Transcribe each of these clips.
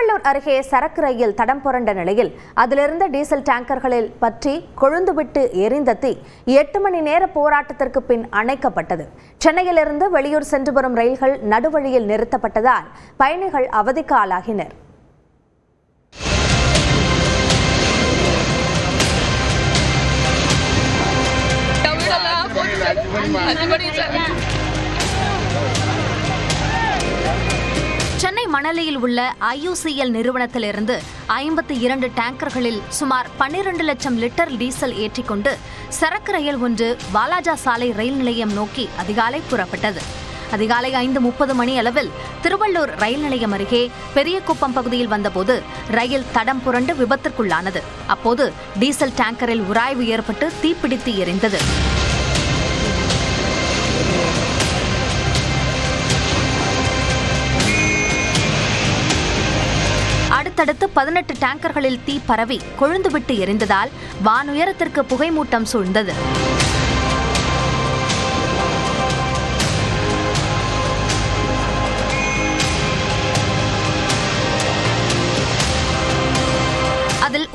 திருவள்ளூர் அருகே சரக்கு ரயில் தடம் புரண்ட நிலையில் அதிலிருந்த டீசல் டேங்கர்களில் பற்றி கொழுந்துவிட்டு எரிந்த தீ எட்டு மணி நேர போராட்டத்திற்கு பின் அணைக்கப்பட்டது. சென்னையிலிருந்து வெளியூர் சென்று வரும் ரயில்கள் நடுவழியில் நிறுத்தப்பட்டதால் பயணிகள் அவதிக்கு ஆளாகினர். தமிழெல்லாம் சென்னை மணலியில் உள்ள ஐயூசிஎல் நிறுவனத்திலிருந்து ஐம்பத்தி இரண்டு டேங்கர்களில் சுமார் பன்னிரண்டு லட்சம் லிட்டர் டீசல் ஏற்றிக்கொண்டு சரக்கு ரயில் ஒன்று வாலாஜா சாலை ரயில் நிலையம் நோக்கி அதிகாலை புறப்பட்டது. அதிகாலை ஐந்து முப்பது மணி அளவில் திருவள்ளூர் ரயில் நிலையம் அருகே பெரியகுப்பம் பகுதியில் வந்தபோது ரயில் தடம் புரண்டு விபத்திற்குள்ளானது. அப்போது டீசல் டேங்கரில் உராய்வு ஏற்பட்டு தீப்பிடித்து எரிந்தது. அடுத்தடுத்து பதினெட்டு டேங்கர்களில் தீ பரவி கொழுந்துவிட்டு எரிந்ததால் வானுயரத்திற்கு புகைமூட்டம் சூழ்ந்தது.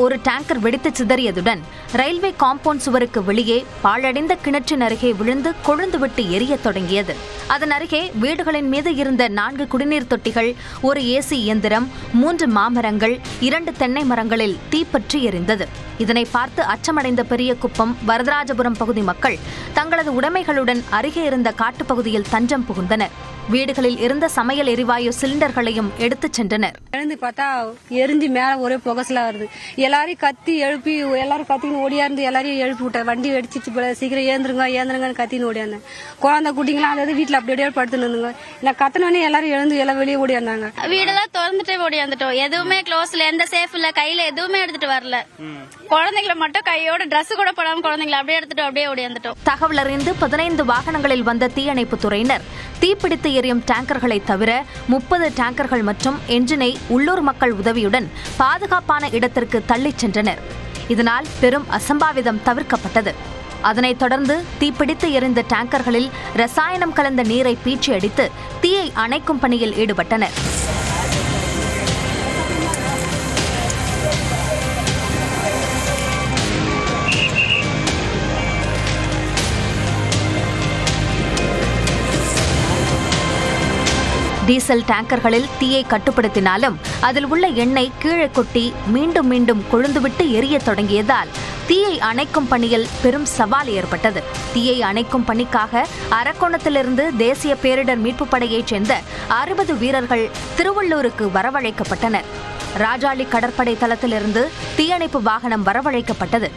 ஒரு டேங்கர் வெடித்து சிதறியதுடன் ரயில்வே காம்பவுண்ட் சுவருக்கு வெளியே பாழடைந்த கிணற்றின் அருகே விழுந்து கொழுந்துவிட்டு எரிய தொடங்கியது. அதன் அருகே வீடுகளின் மீது இருந்த நான்கு குடிநீர் தொட்டிகள் ஒரு ஏசி இயந்திரம் மூன்று மாமரங்கள் இரண்டு தென்னை மரங்களில் தீப்பற்றி எரிந்தது. இதனை பார்த்து அச்சமடைந்த பெரிய குப்பம் வரதராஜபுரம் பகுதி மக்கள் தங்களது உடைமைகளுடன் அருகே இருந்த காட்டுப்பகுதியில் தஞ்சம் புகுந்தனர். வீடுகளில் இருந்த சமையல் எரிவாயு சிலிண்டர்களையும் எடுத்துச் சென்றனர். எழுந்து பார்த்தா எரிஞ்சு மேல ஒரே புகசலா வருது. எல்லாரையும் கத்தி எழுப்பி எல்லாரும் கத்தின்னு ஓடியாந்து எல்லாரையும் எழுப்பி விட்டேன் வண்டி வெடிச்சிச்சு போல சீக்கிரம் ஏந்துருங்க ஏந்துருங்கன்னு கத்தின்னு ஓடியாந்தேன். குழந்தை குட்டிங்களாம் அதாவது வீட்டுல அப்படி அப்படியே படுத்துன்னு இருந்துங்க. நான் கத்தினோடனே எல்லாரும் எழுந்து எல்லாம் வெளியே ஓடியாந்தாங்க வீடெல்லாம் திறந்துட்டே ஓடியாந்துட்டோம் எதுவுமே க்ளோஸ்ல எந்த சேஃப் இல்ல கையில எதுவுமே எடுத்துட்டு வரல. குழந்தைங்களை மட்டும் கையோட Dress கூட போடாம குழந்தைங்களை அப்படியே எடுத்துட்டு அப்படியே ஓடியாந்துட்டோம் தகவல் அறிந்து பதினைந்து வாகனங்களில் வந்த தீயணைப்பு துறையினர் தீப்பிடித்து எரியும் டேங்கர்களை தவிர முப்பது டேங்கர்கள் மற்றும் என்ஜினை உள்ளூர் மக்கள் உதவியுடன் பாதுகாப்பான இடத்திற்கு தள்ளிச் சென்றனர். இதனால் பெரும் அசம்பாவிதம் தவிர்க்கப்பட்டது. அதனைத் தொடர்ந்து தீப்பிடித்து எரிந்த டேங்கர்களில் ரசாயனம் கலந்த நீரை பீச்சி அடித்து தீயை அணைக்கும் பணியில் ஈடுபட்டனர். டீசல் டேங்கர்களில் தீயை கட்டுப்படுத்தினாலும் அதில் உள்ள எண்ணெய் கீழே கொட்டி மீண்டும் மீண்டும் கொழுந்துவிட்டு எரிய தொடங்கியதால் தீயை அணைக்கும் பணியில் பெரும் சவால் ஏற்பட்டது. தீயை அணைக்கும் பணிக்காக அரக்கோணத்திலிருந்து தேசிய பேரிடர் மீட்புப் படையைச் சேர்ந்த அறுபது வீரர்கள் திருவள்ளூருக்கு வரவழைக்கப்பட்டனர். ராஜாளி கடற்படை தளத்திலிருந்து தீயணைப்பு வாகனம் வரவழைக்கப்பட்டது.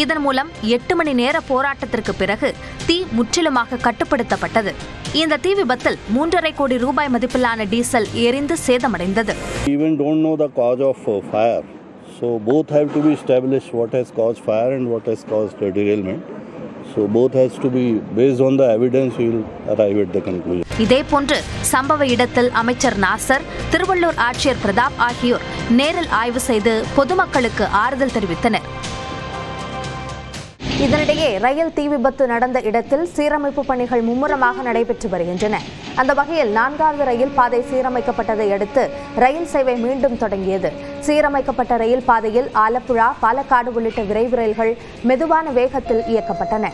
இதன் மூலம் எட்டு மணி நேர போராட்டத்திற்கு பிறகு தீ முற்றிலுமாக கட்டுப்படுத்தப்பட்டது இந்த தீ விபத்தில் மூன்றரை கோடி ரூபாய் மதிப்பிலான டீசல் எரிந்து சேதமடைந்தது even don't know the cause of uh, fire. So both have to be established what has caused fire and what has caused the derailment. So both has to be based on the evidence we will arrive at the conclusion. இதேபோன்று சம்பவ இடத்தில் அமைச்சர் நாசர் திருவள்ளூர் ஆட்சியர் பிரதாப் ஆகியோர் நேரில் ஆய்வு செய்து பொதுமக்களுக்கு ஆறுதல் தெரிவித்தனர் இதனிடையே ரயில் தீ விபத்து நடந்த இடத்தில் சீரமைப்பு பணிகள் மும்முரமாக நடைபெற்று வருகின்றன. அந்த வகையில் நான்காவது ரயில் பாதை சீரமைக்கப்பட்டதை அடுத்து ரயில் சேவை மீண்டும் தொடங்கியது. சீரமைக்கப்பட்ட ரயில் பாதையில் ஆலப்புழா பாலக்காடு உள்ளிட்ட விரைவு ரயில்கள் மெதுவான வேகத்தில் இயக்கப்பட்டன.